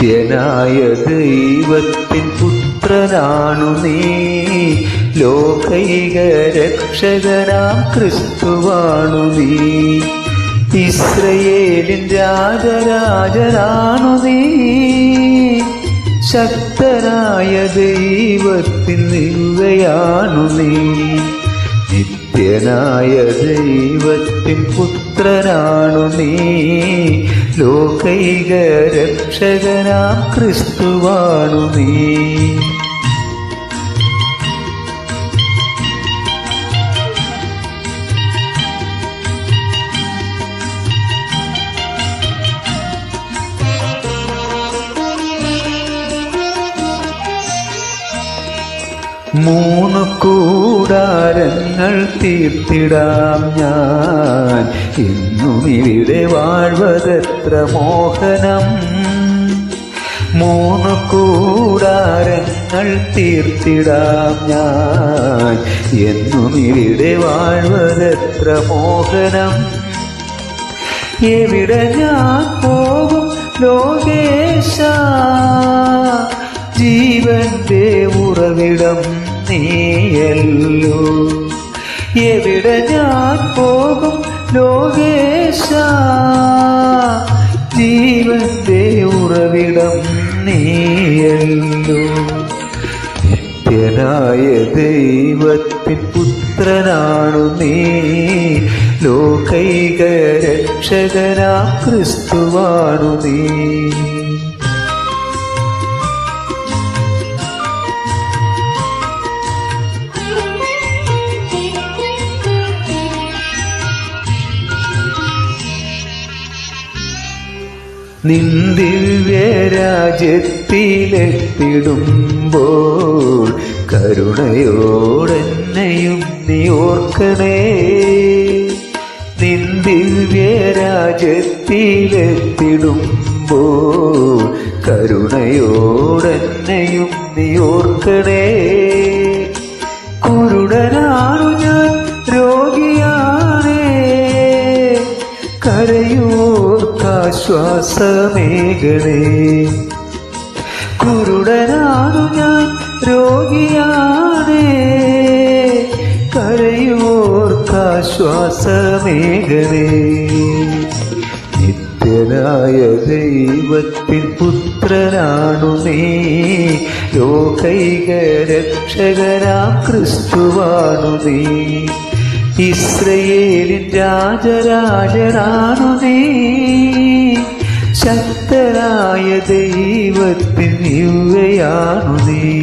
നിത്യനായ ദൈവത്തിൻ പുത്രനാണു നീ. ലോകൈക രക്ഷകനാം ക്രിസ്തുവാണു നീ. ഇസ്രയേലിൻ രാജരാജനാണു നീ. ശക്തനായ ദൈവത്തിൻ നിവയാണു നീ. നിത്യനായ ദൈവത്തിൻ പുത്രനാണു നീ. ലോകൈക രക്ഷകനാം ക്രിസ്തുവാണു നീ. മൂന്ന് കൂടാരങ്ങൾ തീർത്തിടാം ഞാൻ. ഇന്നും ഇവിടെ വാഴ്വതത്ര മോഹനം. മൂന്ന് കൂടാരങ്ങൾ തീർത്തിടാം ഞാൻ. എന്നും ഇവിടെ വാഴ്വതത്ര മോഹനം. എവിടെ ഞാൻ പോകും ലോകേശ? ജീവന്റെ ഉറവിടം നീയല്ലോ. എവിടെ ഞാൻ പോകും ലോകേശ? ജീവന്റെ ഉറവിടം നീയല്ലോ. നിത്യനായ ദൈവത്തിൻ പുത്രനാണു നീ. ലോകൈക രക്ഷകനാ ക്രിസ്തുവാണു നീ. നിന്ദിവ്യരാജ്യത്തിലെത്തിടുമ്പോൾ കരുണയോടെന്നെയും നീ ഓർക്കണേ. നിന്ദിവ്യരാജ്യത്തിലെത്തിടുമ്പോൾ കരുണയോടെന്നെയും നീ ഓർക്കണേ. കുരുടനാണു ഞാൻ രോഗിയാണേ. കരയോർക്കാശ്വാസമേകണേ കുരുടനാണു ഞാൻ രോഗിയാണേ. കരയോർക്കാശ്വാസമേകണേ നിത്യനായ ദൈവത്തിൻ പുത്രനാണു നീ. ലോകൈക രക്ഷകനാം ക്രിസ്തുവാണു നീ. ഇസ്രയേലിൻ രാജരാജനാണു നീ. ശക്തനായ ദൈവത്തിൻ യുവയാണു നീ.